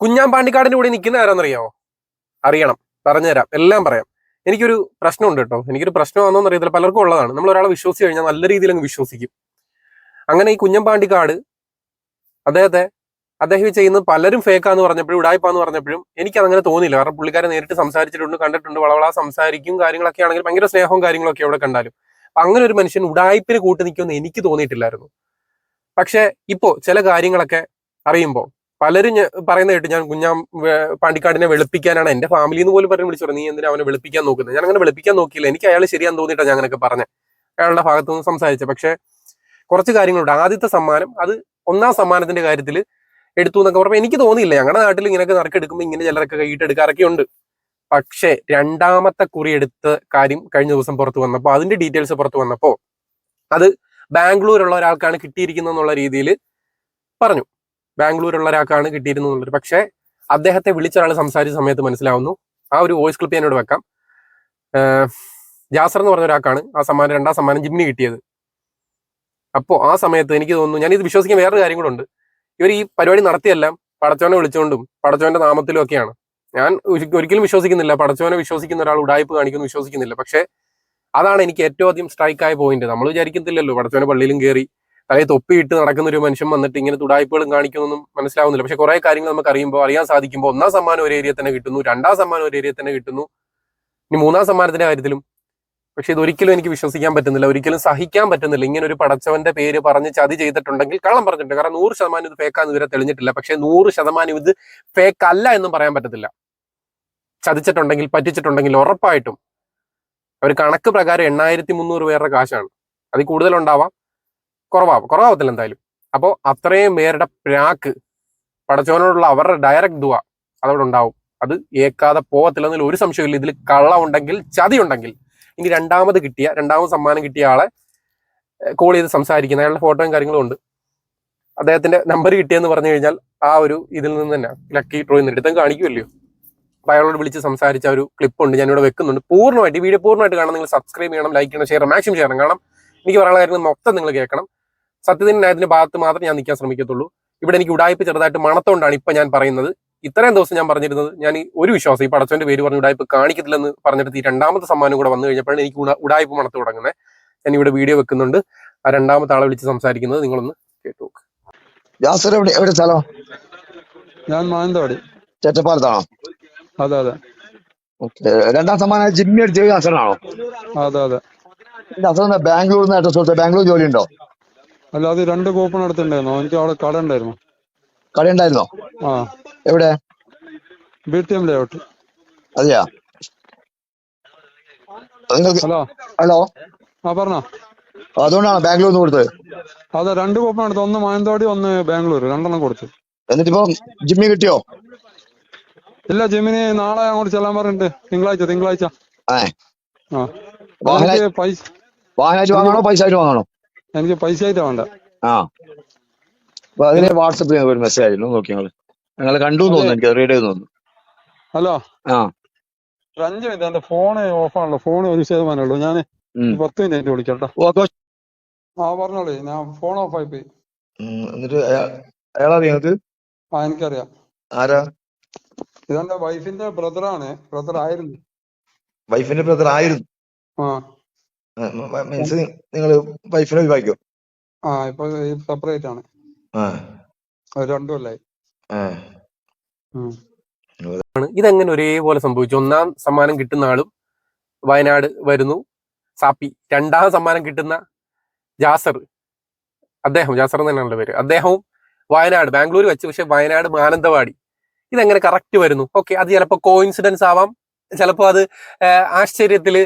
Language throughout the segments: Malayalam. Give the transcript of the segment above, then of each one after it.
കുഞ്ഞാൻ പാണ്ടിക്കാടിന്റെ കൂടെ നിൽക്കുന്ന ആരാന്നറിയാമോ അറിയണം. പറഞ്ഞുതരാം. എല്ലാം പറയാം. എനിക്കൊരു പ്രശ്നമുണ്ട് കേട്ടോ. എനിക്കൊരു പ്രശ്നമാണോ അറിയത്തില്ല. പലർക്കും ഉള്ളതാണ്. നമ്മൾ ഒരാളെ വിശ്വസിച്ച് കഴിഞ്ഞാൽ നല്ല രീതിയിൽ അങ്ങ് വിശ്വസിക്കും. അങ്ങനെ ഈ കുഞ്ഞൻ പാണ്ടിക്കാട് അദ്ദേഹത്തെ അദ്ദേഹം ചെയ്യുന്നത് പലരും ഫേക്കാന്ന് പറഞ്ഞപ്പോഴും ഉടായ്പാന്ന് പറഞ്ഞപ്പോഴും എനിക്ക് അങ്ങനെ തോന്നിയില്ല. കാരണം പുള്ളിക്കാരെ നേരിട്ട് സംസാരിച്ചിട്ടുണ്ട് കണ്ടിട്ടുണ്ട് വളവള സംസാരിക്കും കാര്യങ്ങളൊക്കെ ആണെങ്കിൽ ഭയങ്കര സ്നേഹവും കാര്യങ്ങളൊക്കെ അവിടെ കണ്ടാലും. അങ്ങനെ ഒരു മനുഷ്യൻ ഉടായ്പിന് കൂട്ടി നിൽക്കുമെന്ന് എനിക്ക് തോന്നിയിട്ടില്ലായിരുന്നു. പക്ഷെ ഇപ്പോ ചില കാര്യങ്ങളൊക്കെ അറിയുമ്പോൾ പലരും പറയുന്ന കേട്ടു ഞാൻ കുഞ്ഞാം പാണ്ടിക്കാടിനെ വെളുപ്പിക്കാനാണ്. എന്റെ ഫാമിലി എന്ന് പോലും പറഞ്ഞ് വിളിച്ചു നീ എന്തിനാ അവനെ വെളുപ്പിക്കാൻ നോക്കുന്നത്? ഞാൻ അങ്ങനെ വെളുപ്പിക്കാൻ നോക്കിയില്ല. എനിക്ക് അയാൾ ശരിയാന്ന് തോന്നിയിട്ടാണ് ഞാൻ അങ്ങനെയൊക്കെ പറഞ്ഞത് അയാളുടെ ഭാഗത്തു നിന്ന് സംസാരിച്ചത് പക്ഷെ കുറച്ച് കാര്യങ്ങളുണ്ട്. ആദ്യത്തെ സമ്മാനം അത് ഒന്നാം സമ്മാനത്തിന്റെ കാര്യത്തിൽ എടുത്തു എന്നൊക്കെ പറഞ്ഞപ്പോൾ എനിക്ക് തോന്നിയില്ല. ഞങ്ങളുടെ നാട്ടിൽ ഇങ്ങനെയൊക്കെ നറുക്കെടുക്കുമ്പോൾ ഇങ്ങനെ ചിലരൊക്കെ കൈയിട്ട് എടുക്കാറൊക്കെ ഉണ്ട് പക്ഷേ രണ്ടാമത്തെ കുറി എടുത്ത കാര്യം കഴിഞ്ഞ ദിവസം പുറത്തു വന്നപ്പോൾ അതിന്റെ ഡീറ്റെയിൽസ് പുറത്തു വന്നപ്പോൾ അത് ബാംഗ്ലൂരുള്ള ഒരാൾക്കാണ് കിട്ടിയിരിക്കുന്നത് എന്നുള്ള രീതിയിൽ പറഞ്ഞു. ബാംഗ്ലൂരുള്ള ഒരാൾക്കാണ് കിട്ടിയിരുന്നത് എന്നുള്ളത് പക്ഷേ അദ്ദേഹത്തെ വിളിച്ച ഒരാൾ സംസാരിച്ച സമയത്ത് മനസ്സിലാവുന്നു. ആ ഒരു വോയിസ് ക്ലിപ്പ് എന്നോട് വെക്കാം. ജാസർ എന്ന് പറഞ്ഞ ഒരാൾക്കാണ് ആ സമ്മാനം രണ്ടാം സമ്മാനം ജിമ്മിന് കിട്ടിയത്. അപ്പോൾ ആ സമയത്ത് എനിക്ക് തോന്നുന്നു ഞാൻ ഇത് വിശ്വസിക്കാൻ വേറൊരു കാര്യം കൂടെ ഉണ്ട്. ഇവർ ഈ പരിപാടി നടത്തിയെല്ലാം പടച്ചോനെ വിളിച്ചുകൊണ്ടും പടച്ചോന്റെ നാമത്തിലും ഒക്കെയാണ്. ഞാൻ ഒരിക്കലും വിശ്വസിക്കുന്നില്ല. പടച്ചോനെ വിശ്വസിക്കുന്ന ഒരാൾ ഉടായ്പ് കാണിക്കുന്നു വിശ്വസിക്കുന്നില്ല. പക്ഷേ അതാണ് എനിക്ക് ഏറ്റവും അധികം സ്ട്രൈക്ക് ആയ പോയിന്റ് നമ്മൾ വിചാരിക്കുന്നില്ലല്ലോ പടച്ചോനെ പള്ളിയിലും കയറി തലയിൽ തൊപ്പിയിട്ട് നടക്കുന്ന ഒരു മനുഷ്യൻ വന്നിട്ട് ഇങ്ങനെ തുടായ്പകളും കാണിക്കുന്നൊന്നും മനസ്സിലാവുന്നില്ല. പക്ഷെ കുറെ കാര്യങ്ങൾ നമുക്ക് അറിയുമ്പോൾ അറിയാൻ സാധിക്കുമ്പോൾ ഒന്നാം സമ്മാനം ഒരു ഏരിയ തന്നെ കിട്ടുന്നു രണ്ടാം സമ്മാനം ഒരു ഏരിയ തന്നെ കിട്ടുന്നു. ഇനി മൂന്നാം സമ്മാനത്തിന്റെ കാര്യത്തിലും പക്ഷെ ഇതൊരിക്കലും എനിക്ക് വിശ്വസിക്കാൻ പറ്റുന്നില്ല ഒരിക്കലും സഹിക്കാൻ പറ്റുന്നില്ല. ഇങ്ങനെ ഒരു പടച്ചവന്റെ പേര് പറഞ്ഞ് ചതി ചെയ്തിട്ടുണ്ടെങ്കിൽ കള്ളം പറഞ്ഞിട്ടുണ്ട്. കാരണം നൂറ് ശതമാനം ഇത് ഫേക്കാന്ന് ഇവരെ തെളിഞ്ഞിട്ടില്ല. പക്ഷെ നൂറ് ശതമാനം ഇത് ഫേക്ക് അല്ല എന്നും പറയാൻ പറ്റത്തില്ല. ചതിച്ചിട്ടുണ്ടെങ്കിൽ പറ്റിച്ചിട്ടുണ്ടെങ്കിൽ ഉറപ്പായിട്ടും അവർ കണക്ക് പ്രകാരം എണ്ണായിരത്തി മുന്നൂറ് പേരുടെ കാശാണ്. അതിൽ കൂടുതൽ ഉണ്ടാവാം കുറവാകത്തില്ല എന്തായാലും. അപ്പോൾ അത്രയും പേരുടെ പ്രാക്ക് പടച്ചവനോടുള്ള അവരുടെ ഡയറക്റ്റ് ദുവ അതവിടെ ഉണ്ടാവും. അത് ഏക്കാതെ പോകത്തില്ലെന്നതിൽ ഒരു സംശയമില്ല ഇതിൽ കള്ള ഉണ്ടെങ്കിൽ ചതി ഉണ്ടെങ്കിൽ ഇനി രണ്ടാമത് കിട്ടിയ രണ്ടാമത് സമ്മാനം കിട്ടിയ ആളെ കോൾ ചെയ്ത് സംസാരിക്കുന്ന അയാളുടെ ഫോട്ടോയും കാര്യങ്ങളും ഉണ്ട്. അദ്ദേഹത്തിന്റെ നമ്പർ കിട്ടിയെന്ന് പറഞ്ഞു കഴിഞ്ഞാൽ ആ ഒരു ഇതിൽ നിന്ന് തന്നെ ലക്കി ഡ്രോയിൽ നിന്ന് എടുത്തും കാണിക്കുമല്ലോ അപ്പൊ അയാളോട് വിളിച്ച് സംസാരിച്ച ഒരു ക്ലിപ്പ് ഉണ്ട് ഞാനിവിടെ വെക്കുന്നുണ്ട്. പൂർണമായിട്ട് വീഡിയോ പൂർണമായിട്ട് കാണാൻ നിങ്ങൾ സബ്സ്ക്രൈബ് ചെയ്യണം ലൈക്ക് ചെയ്യണം ഷെയർ മാക്സിമം ചെയ്യണം. കാരണം എനിക്ക് പറയാനുള്ള കാര്യങ്ങൾ മൊത്തം നിങ്ങൾ കേൾക്കണം. സത്യത്തിന് ന്യായത്തിന്റെ ഭാഗത്ത് മാത്രം ഞാൻ നിൽക്കാൻ ശ്രമിക്കത്തുള്ളൂ. ഇവിടെ എനിക്ക് ഉടായ്പ ചെറുതായിട്ട് മണത്തോണ്ടാണ് ഇപ്പൊ ഞാൻ പറയുന്നത്. ഇത്രയും ദിവസം ഞാൻ പറഞ്ഞിരുന്നത് ഞാൻ ഈ ഒരു വിശ്വാസം ഈ പടച്ചവന്റെ പേര് പറഞ്ഞ് ഉടായ്പ കാണിക്കത്തില്ലെന്ന് പറഞ്ഞിട്ട് ഈ രണ്ടാമത്തെ സമ്മാനം കൂടെ വന്നു കഴിഞ്ഞപ്പോഴാണ് എനിക്ക് ഉട- ഉടായ്പ മണത്ത് തുടങ്ങുന്നത്. ഞാൻ ഇവിടെ വീഡിയോ വെക്കുന്നുണ്ട്. ആ രണ്ടാമത്തെ ആളെ വിളിച്ച് സംസാരിക്കുന്നത് നിങ്ങളൊന്ന് കേട്ടു നോക്ക്. ജാസർ എവിടെ എവിടെ സ്ഥലം? ഞാൻ മാനന്തവാടി. ചേറ്റപ്പാലത്താണോ? അതെ അതെ. രണ്ടാം സമ്മാനം ജിമ്മി അടിച്ചത് ജാസറിനാണോ അതെ അതെ. ജാസർ നിന്ന് കൊടുത്തത് ബാംഗ്ലൂർ ജോലി ഉണ്ടോ അല്ല അത് രണ്ട് കൂപ്പൺ എടുത്തിട്ടുണ്ടായിരുന്നു? എനിക്ക് അവിടെ കട ഉണ്ടായിരുന്നു. കട ഉണ്ടായിരുന്നോ ആ. എവിടെ? ബി ടി എം ലേഔട്ട് അതെയാ? ഹലോ. ഹലോ? ആ പറഞ്ഞോ. അതുകൊണ്ടാണ് ബാംഗ്ലൂർ കൊടുത്തത്? അതെ രണ്ട് കൂപ്പൺ എടുത്തു. ഒന്ന് മാനന്തവാടി ഒന്ന് ബാംഗ്ലൂർ. രണ്ടെണ്ണം കൊടുത്തു. എന്നിട്ടിപ്പോ ജിമ്മി കിട്ടിയോ? ഇല്ല ജിമ്മിന് നാളെ അങ്ങോട്ട് ചെല്ലാൻ പറഞ്ഞിട്ട് തിങ്കളാഴ്ച തിങ്കളാഴ്ച. പൈസ വാങ്ങണോ? പൈസ ആയിട്ട് വാങ്ങണോ? എനിക്ക് പൈസ ആയിട്ടാ വേണ്ട. ആ. അപ്പൊ അതിന് വാട്സപ്പിൽ ഒരു മെസ്സേജ് ആയിരുന്നു നോക്കി ഞങ്ങൾ. ഞങ്ങൾ കണ്ടു തോന്നുന്നു എനിക്ക്. റീഡ് ചെയ്ത് തോന്നുന്നു. ഹലോ? ആ. ഒരു അഞ്ച് മിനിറ്റ്. എന്റെ ഫോൺ ഓഫ് ആണല്ലോ. ഫോൺ ഒരു ശതമാനമേ ഉള്ളൂ. ഞാൻ ഉം. പത്ത് മിനിറ്റ് കഴിഞ്ഞിട്ട് വിളിക്കാം കേട്ടോ ആ പറഞ്ഞോളൂ. ഞാൻ ഫോൺ ഓഫ് ആയി പോയി. ഉം, എന്നിട്ട് അയാ- അയാളറിയാം നിങ്ങൾക്ക് ആ എനിക്കറിയാം. ആരാ? ഇതെന്റെ വൈഫിന്റെ ബ്രദറാണ് ബ്രദർ ആയിരുന്നു. വൈഫിന്റെ ബ്രദർ ആയിരുന്നു. ആ. മീൻസ് നിങ്ങൾ വൈഫിനെ ഒഴിവാക്കിയോ? ആ ഇപ്പൊ സെപ്പറേറ്റ് ആണ്. രണ്ടു കൊല്ലായി. ആ. ഉം. ആണ്. ഇതെങ്ങനെ ഒരേപോലെ സംഭവിച്ചു? ഒന്നാം സമ്മാനം കിട്ടുന്ന ആളും വയനാട് വരുന്നു. സാപ്പി രണ്ടാം സമ്മാനം കിട്ടുന്ന ജാസർ. അദ്ദേഹം ജാസർ എന്ന് തന്നെയാണല്ലോ പേര്. അദ്ദേഹവും വയനാട് ബാംഗ്ലൂർ വെച്ച് പക്ഷെ വയനാട് മാനന്തവാടി. ഇതെങ്ങനെ കറക്റ്റ് വരുന്നു? ഓക്കെ അത് ചിലപ്പോൾ കോയിൻസിഡൻസ് ആവാം. ചിലപ്പോൾ അത് ആശ്ചര്യത്തിൽ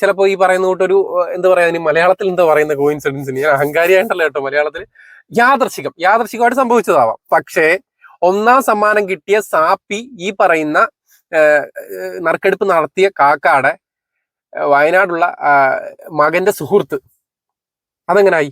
ചിലപ്പോൾ ഈ പറയുന്ന കൂട്ടൊരു എന്താ പറയാ മലയാളത്തിൽ എന്താ പറയുന്ന കോയിൻസിഡൻസിന് ഞാൻ അഹങ്കാരിയായിട്ടല്ല കേട്ടോ മലയാളത്തിൽ യാദർശികം യാദർശികമായിട്ട് സംഭവിച്ചതാവാം. പക്ഷേ ഒന്നാം സമ്മാനം കിട്ടിയ സാപ്പി ഈ പറയുന്ന നറുക്കെടുപ്പ് നടത്തിയ കാക്കാടെ വയനാടുള്ള മകന്റെ സുഹൃത്ത്. അതെങ്ങനായി?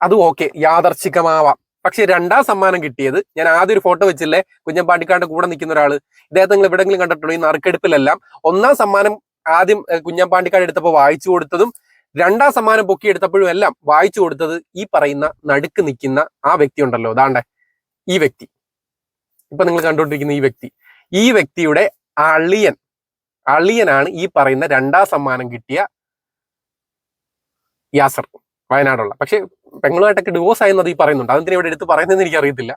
അത് ഓക്കെ യാദർശികമാവാം. പക്ഷെ രണ്ടാം സമ്മാനം കിട്ടിയത് ഞാൻ ആദ്യം ഒരു ഫോട്ടോ വെച്ചില്ലേ? കുഞ്ഞമ്പാണ്ടിക്കാരുടെ കൂടെ നിൽക്കുന്ന ഒരാൾ ഇദ്ദേഹത്തെ നിങ്ങൾ എവിടെങ്കിലും കണ്ടിട്ടുണ്ടോ? ഈ നറുക്കെടുപ്പിലെല്ലാം. ഒന്നാം സമ്മാനം ആദ്യം കുഞ്ഞമ്പാണ്ടിക്കാട് എടുത്തപ്പോൾ വായിച്ചു കൊടുത്തതും രണ്ടാം സമ്മാനം പൊക്കി എടുത്തപ്പോഴും എല്ലാം വായിച്ചു കൊടുത്തത് ഈ പറയുന്ന നടുക്ക് നിൽക്കുന്ന ആ വ്യക്തി ഉണ്ടല്ലോ. ദാണ്ടെ ഈ വ്യക്തി. ഇപ്പൊ നിങ്ങൾ കണ്ടുകൊണ്ടിരിക്കുന്ന ഈ വ്യക്തി. ഈ വ്യക്തിയുടെ അളിയൻ അളിയനാണ് ഈ പറയുന്ന രണ്ടാം സമ്മാനം കിട്ടിയ യാസർ വയനാടുള്ള. പക്ഷെ പെങ്ങളുമായിട്ടൊക്കെ ഡിവോഴ്സ് ആയെന്നത് ഈ പറയുന്നുണ്ട്. അതെന്തിനാ ഇവിടെ എടുത്ത് പറയുന്നതെന്ന് എനിക്ക് അറിയത്തില്ല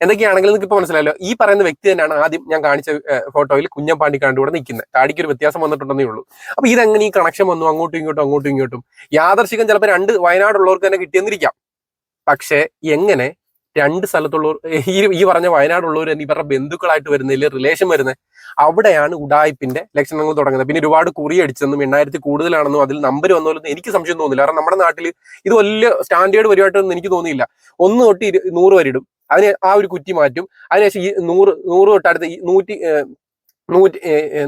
എന്തൊക്കെയാണെങ്കിലും നിങ്ങൾക്ക് ഇപ്പൊ മനസ്സിലായല്ലോ. ഈ പറയുന്ന വ്യക്തി തന്നെയാണ് ആദ്യം ഞാൻ കാണിച്ച ഫോട്ടോയിൽ കുഞ്ഞമ്പാണ്ടിക്കാണ്ട് കൂടെ നിൽക്കുന്നത്. താടിക്ക് ഒരു വ്യത്യാസം വന്നിട്ടുണ്ടെന്നേ ഉള്ളൂ. അപ്പൊ ഇതെങ്ങനെ ഈ കണക്ഷൻ വന്നു? അങ്ങോട്ടും ഇങ്ങോട്ടും അങ്ങോട്ടും ഇങ്ങോട്ടും. യാദർശികം ചിലപ്പോൾ രണ്ട് വയനാടുള്ളവർക്ക് തന്നെ കിട്ടിയെന്നിരിക്കാം. പക്ഷേ എങ്ങനെ രണ്ട് സ്ഥലത്തുള്ളവർ ഈ ഈ പറഞ്ഞ വയനാടുള്ളവർ ഇവരുടെ ബന്ധുക്കളായിട്ട് വരുന്നതിൽ റിലേഷൻ വരുന്നത് അവിടെയാണ് ഉടായ്പിന്റെ ലക്ഷണങ്ങൾ തുടങ്ങുന്നത്. പിന്നെ ഒരുപാട് കുറി അടിച്ചെന്നും എണ്ണായിരത്തി കൂടുതലാണെന്നും അതിൽ നമ്പർ വന്നോലെന്ന് എനിക്ക് സംശയം തോന്നില്ല. കാരണം നമ്മുടെ നാട്ടിൽ ഇത് വലിയ സ്റ്റാൻഡേർഡ് വരുമായിട്ടൊന്നും എനിക്ക് തോന്നിയില്ല. ഒന്ന് തൊട്ട് നൂറ് വരെ ഇടും. അതിന് ആ ഒരു കുറ്റി മാറ്റും. അതിനുശേഷം ഈ നൂറ് നൂറ് തൊട്ടടുത്ത് നൂറ്റി നൂറ്റി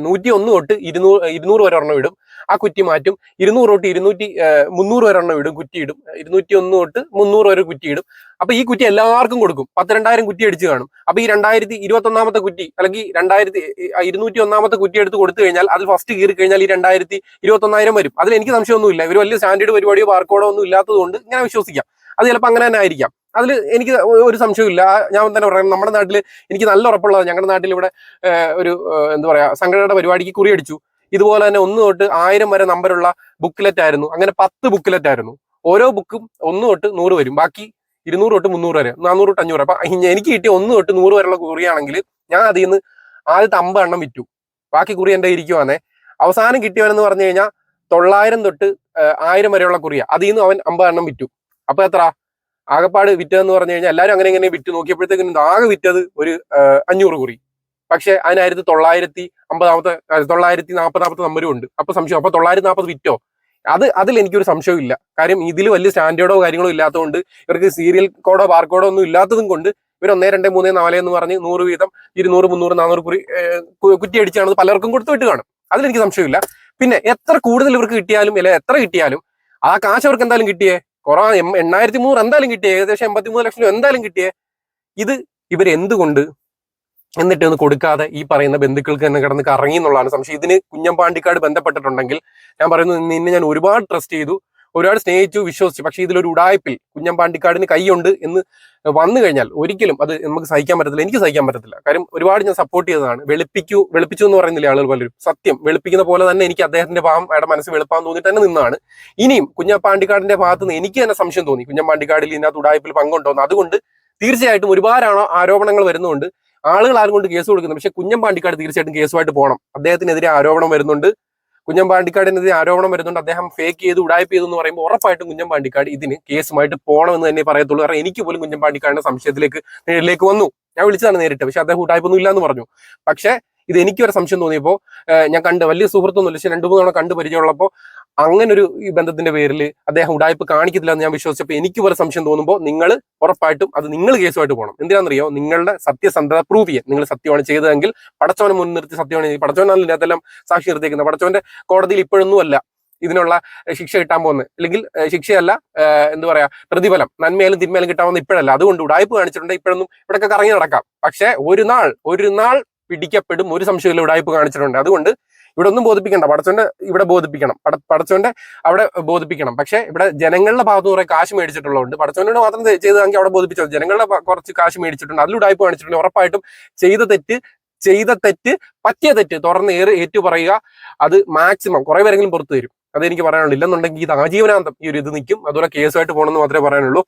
നൂറ്റി ഒന്ന് തൊട്ട് ഇരുന്നൂറ് ഇരുന്നൂറ് വരെ ഒരെണ്ണം ഇടും. ആ കുറ്റി മാറ്റും. ഇരുന്നൂറ് തൊട്ട് ഇരുന്നൂറ്റി മുന്നൂറ് വരെ എണ്ണം ഇടും കുറ്റി ഇടും. ഇരുന്നൂറ്റി ഒന്ന് തൊട്ട് മുന്നൂറ് വരെ കുറ്റി ഇടും. അപ്പൊ ഈ കുറ്റി എല്ലാവർക്കും കൊടുക്കും. പത്ത് രണ്ടായിരം കുറ്റി അടിച്ച് കാണും. അപ്പൊ ഈ രണ്ടായിരത്തി ഇരുപത്തി ഒന്നാമത്തെ കുറ്റി അല്ലെങ്കിൽ രണ്ടായിരത്തി ഇരുന്നൂറ്റി ഒന്നാമത്തെ കുറ്റി എടുത്ത് കൊടുത്തു കഴിഞ്ഞാൽ അതിൽ ഫസ്റ്റ് കീറി കഴിഞ്ഞാൽ ഈ രണ്ടായിരത്തി ഇരുപത്തി ഒന്നായിരം വരും. അതിൽ എനിക്ക് സംശയമൊന്നുമില്ല. ഇവർ വലിയ സ്റ്റാൻഡേർഡ് പരിപാടിയോ ബാർക്കോഡോ ഒന്നും ഇല്ലാത്തതുകൊണ്ട് ഇങ്ങനെ വിശ്വസിക്കാം. അത് ചിലപ്പോൾ അങ്ങനെ തന്നെ ആയിരിക്കാം. അതിൽ എനിക്ക് ഒരു സംശയമില്ല ഞാൻ തന്നെ പറയാം. നമ്മുടെ നാട്ടിൽ എനിക്ക് നല്ല ഉറപ്പുള്ളത് ഞങ്ങളുടെ നാട്ടിൽ ഇവിടെ ഒരു എന്താ പറയുക സംഘടനയുടെ പരിപാടിക്ക് കുറിയടിച്ചു. ഇതുപോലെ തന്നെ ഒന്ന് തൊട്ട് ആയിരം വരെ നമ്പറുള്ള ബുക്ക്ലെറ്റ് ആയിരുന്നു. അങ്ങനെ പത്ത് ബുക്ക്ലെറ്റ് ആയിരുന്നു. ഓരോ ബുക്കും ഒന്ന് തൊട്ട് നൂറ് വരും. ബാക്കി ഇരുന്നൂറ് തൊട്ട് മുന്നൂറ് വരെ നാനൂറ് തൊട്ട് അഞ്ഞൂറ്. അപ്പൊ എനിക്ക് കിട്ടിയ ഒന്ന് തൊട്ട് നൂറ് വരെയുള്ള കുറിയാണെങ്കിൽ ഞാൻ അതിൽ നിന്ന് ആദ്യത്തെ അമ്പെണ്ണം വിറ്റു. ബാക്കി കുറി എന്റെ ഇരിക്കുവാന്നേ. അവസാനം കിട്ടിയവനെന്ന് പറഞ്ഞു കഴിഞ്ഞാൽ തൊള്ളായിരം തൊട്ട് ആയിരം വരെയുള്ള കുറിയ. അതിൽ നിന്ന് അവൻ അമ്പതെണ്ണം വിറ്റു. അപ്പൊ എത്ര ആകപ്പാട് വിറ്റതെന്ന് പറഞ്ഞു കഴിഞ്ഞാൽ എല്ലാവരും അങ്ങനെ ഇങ്ങനെ വിറ്റ് നോക്കിയപ്പോഴത്തേക്കും ആകെ വിറ്റത് ഒരു അഞ്ഞൂറ് കുറി. പക്ഷെ അതിനായിരത്തി തൊള്ളായിരത്തി അമ്പതാമത്തെ തൊള്ളായിരത്തി നാൽപ്പതാമത്തെ നമ്പരും ഉണ്ട്. അപ്പൊ സംശയം അപ്പൊ തൊള്ളായിരത്തി നാൽപ്പത് വിറ്റോ? അത് അതിൽ എനിക്കൊരു സംശയമില്ല കാര്യം ഇതിൽ വലിയ സ്റ്റാൻഡേർഡോ കാര്യങ്ങളോ ഇല്ലാത്തതുകൊണ്ട് ഇവർക്ക് സീരിയൽ കോഡോ ബാർകോഡോ ഒന്നും ഇല്ലാത്തതും കൊണ്ട് ഇവർ ഒന്നേ രണ്ട് മൂന്നേ നാല് എന്ന് പറഞ്ഞ് നൂറ് വീതം ഇരുന്നൂറ് മുന്നൂറ് നാനൂറ് കുറി ഏഹ്, കുറ്റി അടിച്ചാണത് പലർക്കും കൊടുത്തു വിട്ട് കാണും. അതിലെനിക്ക് സംശയമില്ല. പിന്നെ എത്ര കൂടുതൽ ഇവർക്ക് കിട്ടിയാലും അല്ലെ എത്ര കിട്ടിയാലും ആ കാശ് അവർക്ക് എന്തായാലും കിട്ടിയേ? കുറേ എണ്ണായിരത്തി മൂന്ന് എന്തായാലും കിട്ടിയേ? ഏകദേശം എൺപത്തി മൂന്ന് ലക്ഷം രൂപ എന്തായാലും കിട്ടിയേ? ഇത് ഇവർ എന്തുകൊണ്ട് എന്നിട്ട് ഒന്ന് കൊടുക്കാതെ ഈ പറയുന്ന ബന്ധുക്കൾക്ക് തന്നെ കിടന്ന് കറങ്ങി എന്നുള്ളതാണ് സംശയം. ഇതിന് കുഞ്ഞമ്പാണ്ടിക്കാട് ബന്ധപ്പെട്ടിട്ടുണ്ടെങ്കിൽ ഞാൻ പറയുന്നു നിന്നെ ഞാൻ ഒരുപാട് ട്രസ്റ്റ് ചെയ്തു. ഒരുപാട് സ്നേഹിച്ചു വിശ്വസിച്ചു. പക്ഷേ ഇതിലൊരു ഉടായ്പിൽ കുഞ്ഞമ്പാണ്ടിക്കാടിന് കൈയുണ്ട് എന്ന് വന്നു കഴിഞ്ഞാൽ ഒരിക്കലും അത് നമുക്ക് സഹിക്കാൻ പറ്റത്തില്ല. എനിക്ക് സഹിക്കാൻ പറ്റത്തില്ല. കാര്യം ഒരുപാട് ഞാൻ സപ്പോർട്ട് ചെയ്തതാണ്. വെളുപ്പിക്കൂ വെളുപ്പിച്ചു എന്ന് പറയുന്നില്ല ആളുകൾ പലരും? സത്യം. വെളുപ്പിക്കുന്ന പോലെ തന്നെ എനിക്ക് അദ്ദേഹത്തിന്റെ ഭാവം അയാളുടെ മനസ്സ് വെളുപ്പാൻ തോന്നിയിട്ട് തന്നെ നിന്നാണ്. ഇനിയും കുഞ്ഞപ്പാണ്ടിക്കാടിന്റെ ഭാഗത്ത് നിന്ന് എനിക്ക് തന്നെ സംശയം തോന്നി. കുഞ്ഞമ്പാണ്ടിക്കാടിൽ ഇതിനകത്ത് ഉടായ്പിൽ പങ്കുണ്ടോന്ന് അതുകൊണ്ട് തീർച്ചയായിട്ടും ഒരുപാട് ആരോപണങ്ങൾ വരുന്നുണ്ട്. ആളുകൾ ആരും കൊണ്ട് കേസ് കൊടുക്കുന്നു പക്ഷെ കുഞ്ഞമ്പാണ്ടിക്കാട് തീർച്ചയായിട്ടും കേസുമായിട്ട് പോകണം. അദ്ദേഹത്തിനെതിരെ ആരോപണം വരുന്നുണ്ട്. കുഞ്ഞമ്പാണ്ടിക്കാടിനെതിരെ ആരോപണം വരുന്നുണ്ട്. അദ്ദേഹം ഫേക്ക് ചെയ്ത് ഉടായ്പ ചെയ്തു എന്ന് പറയുമ്പോൾ ഉറപ്പായിട്ടും കുഞ്ഞമ്പാണ്ടിക്കാട് ഇതിന് കേസുമായിട്ട് പോകണമെന്ന് തന്നെ പറയത്തുള്ളൂ. കാരണം എനിക്ക് പോലും കുഞ്ഞമ്പാണ്ടിക്കാടിന്റെ സംശയത്തിലേക്ക് നേരിലേക്ക് വന്നു. ഞാൻ വിളിച്ചതാണ് നേരിട്ട്. പക്ഷെ അദ്ദേഹം ഉടായ്പൊന്നും ഇല്ലാന്ന് പറഞ്ഞു. പക്ഷെ ഇത് എനിക്ക് ഒരു സംശയം തോന്നിയപ്പോൾ ഞാൻ കണ്ട് വലിയ സുഹൃത്തൊന്നുമില്ല. പക്ഷെ രണ്ടു മൂന്ന് തവണ കണ്ട് പരിചയമുള്ളപ്പോൾ അങ്ങനെ ഒരു ഈ ബന്ധത്തിന്റെ പേരിൽ അദ്ദേഹം ഉടായ്പ കാണിക്കത്തില്ല എന്ന് ഞാൻ വിശ്വസിച്ചപ്പോൾ എനിക്ക് വേറെ സംശയം തോന്നുമ്പോൾ നിങ്ങൾ ഉറപ്പായിട്ടും അത് നിങ്ങൾ കേസുമായിട്ട് പോകണം എന്തിനാണെന്നറിയോ നിങ്ങളുടെ സത്യസന്ധത പ്രൂവ് ചെയ്യാൻ. നിങ്ങൾ സത്യമാണ് ചെയ്തതെങ്കിൽ പടച്ചവനെ മുൻനിർത്തി സത്യമാണ് പടച്ചവനാണ് ഇതിനകത്തെല്ലാം സാക്ഷി നിർത്തിയിരിക്കുന്നത് പടച്ചവന്റെ കോടതിയിൽ ഇപ്പോഴൊന്നും അല്ല ഇതിനുള്ള ശിക്ഷ കിട്ടാൻ പോകുന്നത്. അല്ലെങ്കിൽ ശിക്ഷയല്ല എന്താ പറയാ പ്രതിഫലം. നന്മയാലും തിന്മയാലും കിട്ടാവുന്ന ഇപ്പോഴല്ല. അതുകൊണ്ട് ഉടായ്പ കാണിച്ചിട്ടുണ്ട്. ഇപ്പോഴൊന്നും ഇവിടെയൊക്കെ കറങ്ങി നടക്കാം. പക്ഷേ ഒരു നാൾ ഒരു നാൾ പിടിക്കപ്പെടും. ഒരു സംശയമില്ല ഉടായ്പ കാണിച്ചിട്ടുണ്ട്. അതുകൊണ്ട് ഇവിടെ ഒന്നും ബോധിപ്പിക്കണ്ട. പടച്ചോന്റെ ഇവിടെ ബോധിപ്പിക്കണം. പട- പടച്ചോന്റെ അവിടെ ബോധിപ്പിക്കണം. പക്ഷേ ഇവിടെ ജനങ്ങളുടെ ഭാഗത്ത് കുറെ കാശ് മേടിച്ചിട്ടുള്ളതുകൊണ്ട് പടച്ചോനോട് മാത്രം ചെയ്- ചെയ്തതെങ്കിൽ അവിടെ ബോധിപ്പിച്ചത് ജനങ്ങളുടെ കുറച്ച് കാശ് മേടിച്ചിട്ടുണ്ട്. അതിലൂടെ ആയി കാണിച്ചിട്ടുണ്ട്. ഉറപ്പായിട്ടും ചെയ്ത തെറ്റ് ചെയ്ത തെറ്റ് പറ്റിയ തെറ്റ് തുറന്ന് ഏറ് ഏറ്റു പറയുക അത് മാക്സിമം കുറെ പേരെങ്കിലും പുറത്തു തരും. അതെനിക്ക് പറയാനുള്ളൂ. ഇല്ലെന്നുണ്ടെങ്കിൽ ഇത് ആജീവനാന്തം. ഈ ഒരു ഇത് നിൽക്കും. അതുപോലെ കേസുമായിട്ട് പോകണമെന്ന് മാത്രമേ പറയാനുള്ളൂ.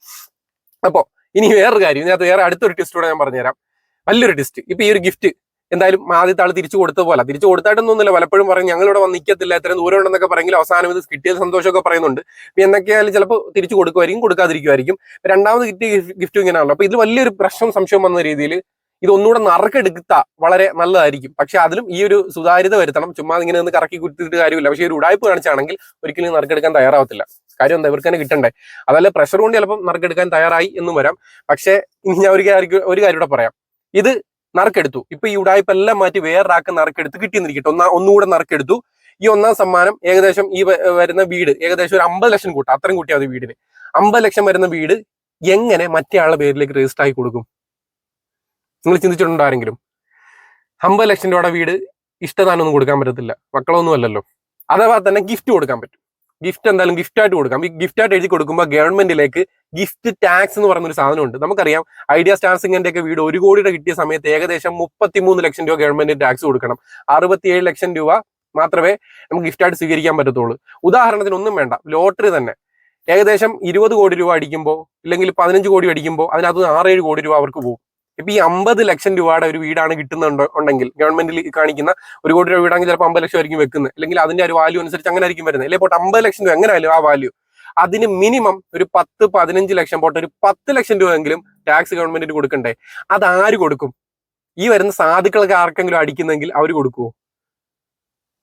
അപ്പോൾ ഇനി വേറൊരു കാര്യം. ഇതിനകത്ത് വേറെ അടുത്തൊരു ടിസ്റ്റ് കൂടെ ഞാൻ പറഞ്ഞുതരാം. വലിയൊരു ടെസ്റ്റ് ഇപ്പൊ ഈ ഒരു ഗിഫ്റ്റ് എന്തായാലും ആദ്യത്തെ ആൾ തിരിച്ചു കൊടുത്ത പോലെ. തിരിച്ചു കൊടുത്തായിട്ടൊന്നുമില്ല. പലപ്പോഴും പറയും ഞങ്ങൾ ഇവിടെ വന്ന് നിൽക്കത്തില്ല എത്ര ദൂരം ഉണ്ടെന്നൊക്കെ പറയെങ്കിൽ അവസാനം ഇത് കിട്ടിയത് സന്തോഷമൊക്കെ പറയുന്നുണ്ട്. ഇപ്പൊ എന്തൊക്കെയായാലും ചിലപ്പോൾ തിരിച്ചു കൊടുക്കുമായിരിക്കും കൊടുക്കാതിരിക്കുമായിരിക്കും. രണ്ടാമത് കിട്ടിയ ഗിഫ്റ്റ് ഇങ്ങനെയാണല്ലോ. അപ്പൊ ഇതിൽ വലിയൊരു പ്രശ്നം സംശയം വന്ന രീതിയിൽ ഇതൊന്നുകൂടെ നറുക്കെടുത്ത വളരെ നല്ലതായിരിക്കും. പക്ഷെ അതിലും ഈ ഒരു സുതാര്യത വരുത്തണം. ചുമ്മാ ഇങ്ങനെ ഒന്ന് കറക്കി കുത്തിയിട്ട് കാര്യമില്ല. പക്ഷെ ഒരു ഉടായ്പ കാണിച്ചാണെങ്കിൽ ഒരിക്കലും നറുക്കെടുക്കാൻ തയ്യാറാവത്തില്ല. കാര്യം എന്താ? ഇവർക്ക് തന്നെ കിട്ടണ്ടേ? അതല്ല പ്രഷർ കൊണ്ട് ചിലപ്പോൾ നറുക്കെടുക്കാൻ തയ്യാറായി എന്നും വരാം. പക്ഷേ ഇനി ഞാൻ ഒരു കാര്യം ഒരു കാര്യം പറയാം. ഇത് നറുക്കെടുത്തു. ഇപ്പൊ ഈ ഉടായ്പ എല്ലാം മാറ്റി വേറൊരാൾക്ക് നറുക്കെടുത്ത് കിട്ടിയെന്നിരിക്കട്ടെ. ഒന്നാ ഒന്നുകൂടെ നറുക്കെടുത്തു. ഈ ഒന്നാം സമ്മാനം ഏകദേശം ഈ വരുന്ന വീട് ഏകദേശം ഒരു അമ്പത് ലക്ഷം കൂട്ടാം. അത്രയും കൂട്ടിയാൽ മതി വീടിന്. അമ്പത് ലക്ഷം വരുന്ന വീട് എങ്ങനെ മറ്റേ ആളുടെ പേരിലേക്ക് രജിസ്റ്റർ ആയി കൊടുക്കും? നിങ്ങൾ ചിന്തിച്ചിട്ടുണ്ടോ ആരെങ്കിലും? അമ്പത് ലക്ഷം രൂപയുടെ വീട് ഇഷ്ടദാനമൊന്നും കൊടുക്കാൻ പറ്റത്തില്ല. മക്കളൊന്നും അല്ലല്ലോ അഥവാ തന്നെ ഗിഫ്റ്റ് കൊടുക്കാൻ പറ്റും. ഗിഫ്റ്റ് എന്തായാലും ഗിഫ്റ്റ് ആയിട്ട് കൊടുക്കാം. ഈ ഗിഫ്റ്റ് ആയിട്ട് എഴുതി കൊടുക്കുമ്പോൾ ഗവൺമെന്റിലേക്ക് ഗിഫ്റ്റ് ടാക്സ് എന്ന് പറയുന്ന ഒരു സാധനമുണ്ട്. നമുക്കറിയാം ഐഡിയ സ്റ്റാർസിംഗിന്റെ ഒക്കെ വീട് ഒരു കോടിയുടെ കിട്ടിയ സമയത്ത് ഏകദേശം മുപ്പത്തിമൂന്ന് ലക്ഷം രൂപ ഗവൺമെന്റിന് ടാക്സ് കൊടുക്കണം. അറുപത്തിയേഴ് ലക്ഷം രൂപ മാത്രമേ നമുക്ക് ഗിഫ്റ്റ് ആയിട്ട് സ്വീകരിക്കാൻ പറ്റത്തുള്ളൂ. ഉദാഹരണത്തിന് ഒന്നും വേണ്ട ലോട്ടറി തന്നെ. ഏകദേശം ഇരുപത് കോടി രൂപ അടിക്കുമ്പോൾ ഇല്ലെങ്കിൽ പതിനഞ്ച് കോടി അടിക്കുമ്പോൾ അതിനകത്ത് ആറേഴ് കോടി രൂപ അവർക്ക് പോകും. ഇപ്പൊ ഈ അമ്പത് ലക്ഷം രൂപയുടെ ഒരു വീടാണ് കിട്ടുന്നുണ്ട് ഉണ്ടെങ്കിൽ ഗവൺമെന്റിൽ കാണിക്കുന്ന ഒരു കോടി രൂപ വീടാണെങ്കിൽ ചിലപ്പോൾ അമ്പത് ലക്ഷം ആയിരിക്കും വെക്കുന്നത്. അല്ലെങ്കിൽ അതിന്റെ ഒരു വാല്യൂ അനുസരിച്ച് അങ്ങനെ ആയിരിക്കും വരുന്നത്. അല്ലെങ്കിൽ പോട്ട് അമ്പത് ലക്ഷം രൂപ എങ്ങനെയാലും ആ വാല്യൂ അതിന് മിനിമം ഒരു പത്ത് പതിനഞ്ച് ലക്ഷം പോട്ട് ഒരു പത്ത് ലക്ഷം രൂപയെങ്കിലും ടാക്സ് ഗവൺമെന്റിന് കൊടുക്കണ്ടേ? അത് ആര് കൊടുക്കും? ഈ വരുന്ന സാധുക്കളൊക്കെ ആർക്കെങ്കിലും അടിക്കുന്നെങ്കിൽ അവർ കൊടുക്കുവോ?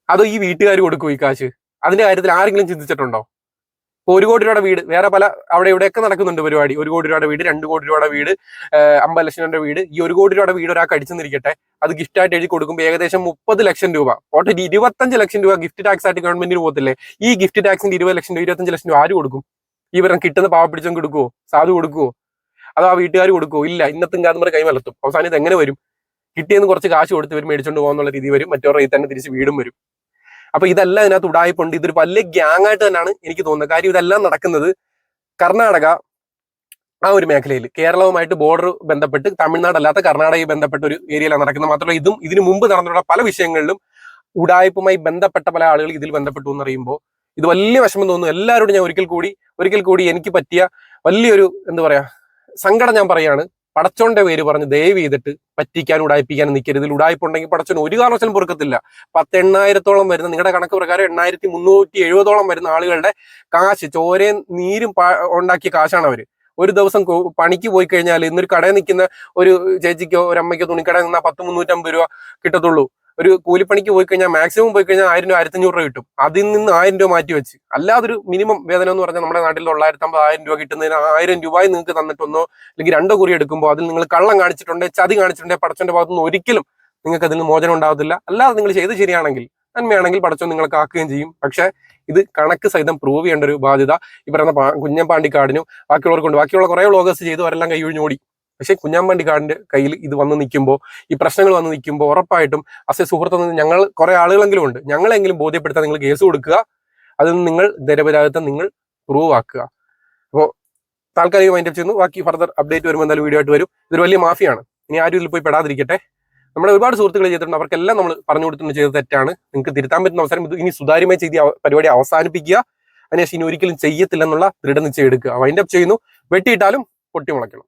അതോ ഈ വീട്ടുകാർ കൊടുക്കുവോ ഈ കാശ്? അതിന്റെ കാര്യത്തിൽ ആരെങ്കിലും ചിന്തിച്ചിട്ടുണ്ടോ? ഒരു കോടി രൂപയുടെ വീട് വേറെ പല അവിടെ ഇവിടെയൊക്കെ നടക്കുന്നുണ്ട് പരിപാടി. ഒരു കോടി രൂപയുടെ വീട് രണ്ട് കോടി രൂപയുടെ വീട് അമ്പത് ലക്ഷം രൂപയുടെ വീട്. ഈ ഒരു കോടി രൂപയുടെ വീട് ഒരാൾക്ക് അടിച്ചെന്നിരിക്കട്ടെ അത് ഗിഫ്റ്റ് ആയിട്ട് എഴുതി കൊടുക്കുമ്പോൾ ഏകദേശം മുപ്പത് ലക്ഷം രൂപ. ഓട്ടെ ഇരുപത്തഞ്ച് ലക്ഷം രൂപ ഗിഫ്റ്റ് ടാക്സ് ആയിട്ട് ഗവൺമെന്റിന് പോകത്തില്ലേ? ഈ ഗിഫ്റ്റ് ടാക്സിന്റെ ഇരുപത് ലക്ഷം രൂപ ഇരുപത്തഞ്ച് ലക്ഷം രൂപ ആര് കൊടുക്കും? ഈ വരം കിട്ടുന്ന പാവ പിടിച്ചും കൊടുക്കുവോ? സാധു കൊടുക്കുവോ? അതോ ആ വീട്ടുകാർ കൊടുക്കുവോ? ഇല്ല ഇന്നത്തും കാതുമ്പോൾ കൈ വളർത്തും അവസാനം ഇത് എങ്ങനെ വരും? കിട്ടിയെന്ന് കുറച്ച് കാശ് കൊടുത്ത് ഇവർ മേടിച്ചോണ്ട് പോകാന്നുള്ള രീതി വരും. മറ്റവരുടെ തന്നെ തിരിച്ച് വീടും വരും. അപ്പൊ ഇതെല്ലാം ഇതിനകത്ത് ഉടായ്പുണ്ട് ഇതൊരു വലിയ ഗ്യാങ് ആയിട്ട് തന്നെയാണ് എനിക്ക് തോന്നുന്നത്. കാര്യം ഇതെല്ലാം നടക്കുന്നത് കർണാടക ആ ഒരു മേഖലയിൽ. കേരളവുമായിട്ട് ബോർഡർ ബന്ധപ്പെട്ട് തമിഴ്നാട് അല്ലാത്ത കർണാടകയിൽ ബന്ധപ്പെട്ട ഒരു ഏരിയയിലാണ് നടക്കുന്നത്. മാത്രമല്ല ഇതും ഇതിനു മുമ്പ് നടന്നിട്ടുള്ള പല വിഷയങ്ങളിലും ഉടായ്പുമായി ബന്ധപ്പെട്ട പല ആളുകൾ ഇതിൽ ബന്ധപ്പെട്ടു എന്ന് അറിയുമ്പോൾ ഇത് വലിയ വിഷമം തോന്നുന്നു. എല്ലാവരോടും ഞാൻ ഒരിക്കൽ കൂടി ഒരിക്കൽ കൂടി എനിക്ക് പറ്റിയ വലിയൊരു എന്താ പറയാ സങ്കടം ഞാൻ പറയാണ് പടച്ചോന്റെ പേര് പറഞ്ഞ് ദയവ് ചെയ്തിട്ട് പറ്റിക്കാൻ ഉടായിപ്പിക്കാൻ നിൽക്കരുത്. ഉടായ്പുണ്ടെങ്കിൽ പടച്ചോൻ ഒരു കാരണവശാലും പൊറുക്കത്തില്ല. പത്തെണ്ണായിരത്തോളം വരുന്ന നിങ്ങളുടെ കണക്ക് പ്രകാരം എണ്ണായിരത്തി മുന്നൂറ്റി എഴുപതോളം വരുന്ന ആളുകളുടെ കാശ് ചോരയും നീരും ഉണ്ടാക്കിയ കാശാണ് അവർ ഒരു ദിവസം പണിക്ക് പോയി കഴിഞ്ഞാൽ ഇന്നൊരു കടയിൽ നിൽക്കുന്ന ഒരു ചേച്ചിക്കോ ഒരു അമ്മയ്ക്കോ തുണിക്കടയിൽ നിന്നാൽ പത്ത് മുന്നൂറ്റമ്പത് രൂപ കിട്ടത്തുള്ളൂ. ഒരു കൂലിപ്പണിക്ക് പോയി കഴിഞ്ഞാൽ മാക്സിമം പോയി കഴിഞ്ഞാൽ ആയിരം രൂപ ആയിരത്തഞ്ഞൂറ് രൂപ കിട്ടും. അതിൽ നിന്ന് ആയിരം രൂപ മാറ്റി വെച്ച്. അല്ലാതൊരു മിനിമം വേതനം എന്ന് പറഞ്ഞാൽ നമ്മുടെ നാട്ടിൽ തൊള്ളായിരത്തി അമ്പത് ആയിരം രൂപ കിട്ടുന്നതിന് ആയിരം രൂപയും നിങ്ങൾക്ക് തന്നിട്ടൊന്നോ അല്ലെങ്കിൽ രണ്ടോ കുറി എടുക്കുമ്പോൾ അതിൽ നിങ്ങൾ കള്ളം കാണിച്ചിട്ടുണ്ട് ചതി കാണിച്ചിട്ടുണ്ടെങ്കിൽ പടച്ചോന്റെ ഭാഗത്തുനിന്ന് ഒരിക്കലും നിങ്ങൾക്ക് അതിൽ മോചനം ഉണ്ടാവത്തില്ല. അല്ലാതെ നിങ്ങൾ ചെയ്ത് ശരിയാണെങ്കിൽ നന്മയാണെങ്കിൽ പടച്ചോ നിങ്ങളെ കാക്കുകയും ചെയ്യും. പക്ഷെ ഇത് കണക്ക് സഹിതം പ്രൂവ് ചെയ്യേണ്ട ഒരു ബാധ്യത ഈ പറയുന്ന പാ- കുഞ്ഞമ്പാണ്ടിക്കാടിനും ബാക്കിയുള്ളവർക്കുണ്ട്. ബാക്കിയുള്ള കുറെ വ്ളോഗേഴ്സ് ചെയ്തു അവരെല്ലാം കൈ ഒഴിഞ്ഞോടി പക്ഷെ കുഞ്ഞാമ്പാണ്ടിക്കാടിന്റെ കയ്യിൽ ഇത് വന്ന് നിൽക്കുമ്പോൾ ഈ പ്രശ്നങ്ങൾ വന്ന് നിൽക്കുമ്പോൾ ഉറപ്പായിട്ടും അസെ സുഹൃത്ത് ഞങ്ങൾ കുറെ ആളുകളെങ്കിലും ഉണ്ട്. ഞങ്ങളെങ്കിലും ബോധ്യപ്പെടുത്താൻ നിങ്ങൾ കേസ് കൊടുക്കുക. അതിൽ നിന്ന് നിങ്ങൾ നിരപരാധിത്വം നിങ്ങൾ പ്രൂവ് ആക്കുക. അപ്പോൾ താൽക്കാലിക മൈൻഡ് ചെയ്യുന്നു. ബാക്കി ഫർദർ അപ്ഡേറ്റ് വരുമ്പോൾ എന്തായാലും വീഡിയോ ആയിട്ട് വരും. ഇതൊരു വലിയ മാഫിയാണ്. ഇനി ആരും ഇതിൽ പോയി പെടാതിരിക്കട്ടെ. നമ്മുടെ ഒരുപാട് സുഹൃത്തുക്കൾ ചെയ്തിട്ടുണ്ട്. അവർക്കെല്ലാം നമ്മൾ പറഞ്ഞു കൊടുത്തിട്ടുണ്ട് ചെയ്ത തെറ്റാണ്. നിങ്ങൾക്ക് തിരുത്താൻ പറ്റുന്ന അവസരം ഇത് ഇനി സുതാര്യമായി ചെയ്ത് പരിപാടി അവസാനിപ്പിക്കുക. അതിനുശേഷം ഇനി ഒരിക്കലും ചെയ്യത്തില്ലെന്നുള്ള ദൃഢനിശ്ചയം എടുക്കുക. വൈൻഡപ്പ് ചെയ്യുന്നു. വെട്ടിയിട്ടാലും പൊട്ടി മുളയ്ക്കണം.